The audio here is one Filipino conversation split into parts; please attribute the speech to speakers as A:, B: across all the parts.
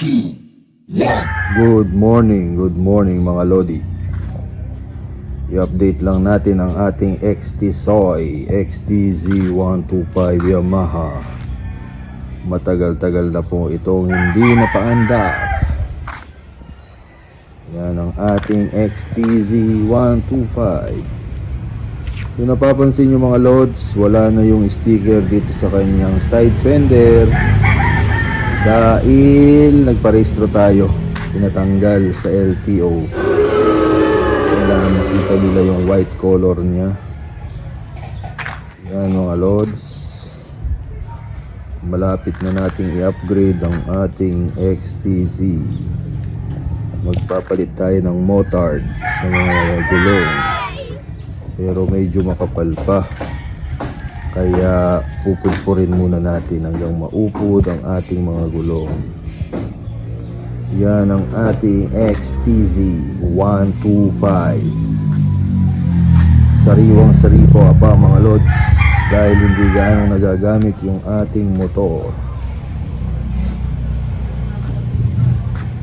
A: Good morning, good morning mga Lodi. I-update lang natin ang ating XT Soy XTZ125 Yamaha. Matagal-tagal na po itong hindi napaandar. Yan ang ating XTZ125. Kung napapansin nyo mga loads, wala na yung sticker dito sa kanyang side fender dahil nagparehistro tayo pinatanggal sa LTO kailangan makita nila yung white color niya. Yan mga loads malapit na nating i-upgrade ang ating XTZ magpapalit tayo ng motard sa mga gulong. Pero medyo makapal pa kaya pupudpurin muna natin hanggang maupod ang ating mga gulong. Yan ang ating XTZ 125. Sariwang sari po pa mga lods dahil hindi gaano nagagamit yung ating motor.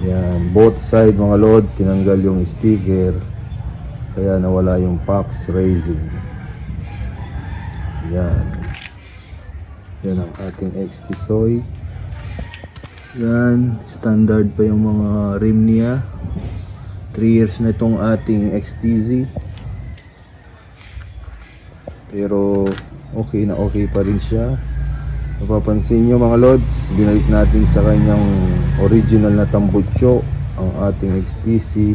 A: Yan, both side mga lod, tinanggal yung sticker kaya nawala yung Pax Racing. Yan. Yan ang ating XT Soy. Yan. Standard pa yung mga rim niya. 3 years na itong ating XTZ. Pero okay na okay pa rin siya. Napapansin nyo mga lods, binalik natin sa kanyang original na tambutso ang ating XTC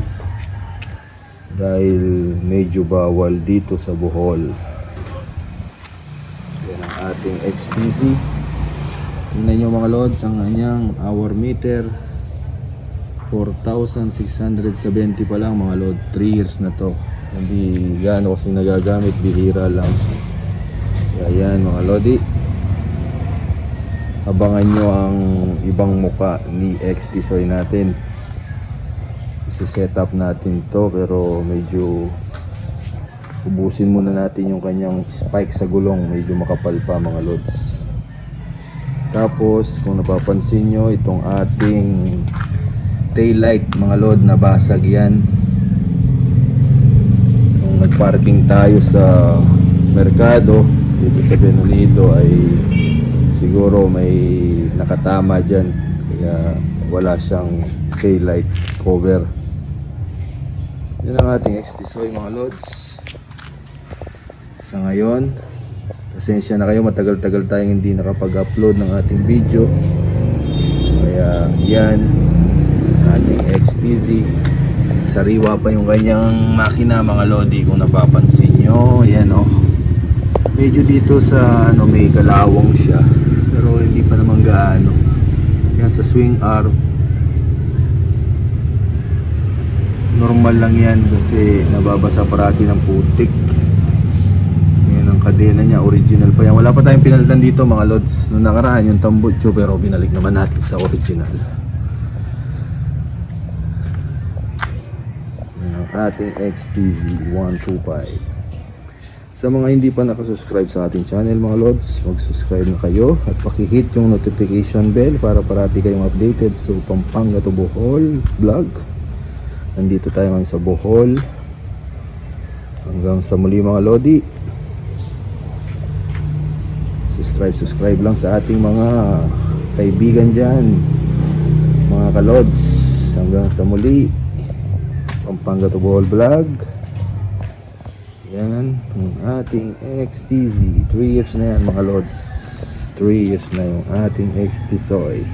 A: dahil medyo bawal dito sa Bohol. Ating XTC. Tingnan nyo mga lods, ang kanyang hour meter. 4,670 pa lang mga load. 3 years na to. Hindi gaano kasi nagagamit, bihira lang. Kaya yan mga lodi. Abangan nyo ang ibang muka ni XT Soy natin. Isi-set up natin to pero medyo ubusin muna natin yung kanyang spike sa gulong. Medyo makapal pa mga lods. Tapos kung napapansin nyo itong ating tail light mga load nabasag yan. Kung nagparking tayo sa merkado dito sa Benonito ay siguro may nakatama dyan. Kaya wala siyang tail light cover. Yun ang ating XT Soy mga lods sa ngayon. Pasensya na kayo matagal-tagal tayong hindi nakapag-upload ng ating video. Kaya yan ating XTZ sariwa pa yung kanyang makina mga lodi kung napapansin nyo. Yan oh. Medyo dito sa ano may kalawang siya. Pero hindi pa naman gaano. Yan sa swing arm. Normal lang yan kasi nababasa parati ng putik kadena niya original pa yan. Wala pa tayong pinalitan dito mga lods. Nung nakaraan yung tambutso pero binalik naman natin sa original. Ang ating XTZ 125 sa mga hindi pa nakasubscribe sa ating channel mga lods mag-subscribe na kayo at pakihit yung notification bell para parati kayong updated sa Pampanga to Bohol vlog. Nandito tayo ngayon sa Bohol. Hanggang sa muli mga Lodi. Subscribe, subscribe lang sa ating mga kaibigan dyan. Mga kalods. Hanggang sa muli. Pampanga to Bohol Vlog. Yan ang ating XTZ. 3 years na yan mga lods. 3 years na yung ating XT Soy.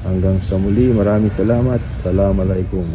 A: Hanggang sa muli, maraming salamat. Assalamualaikum.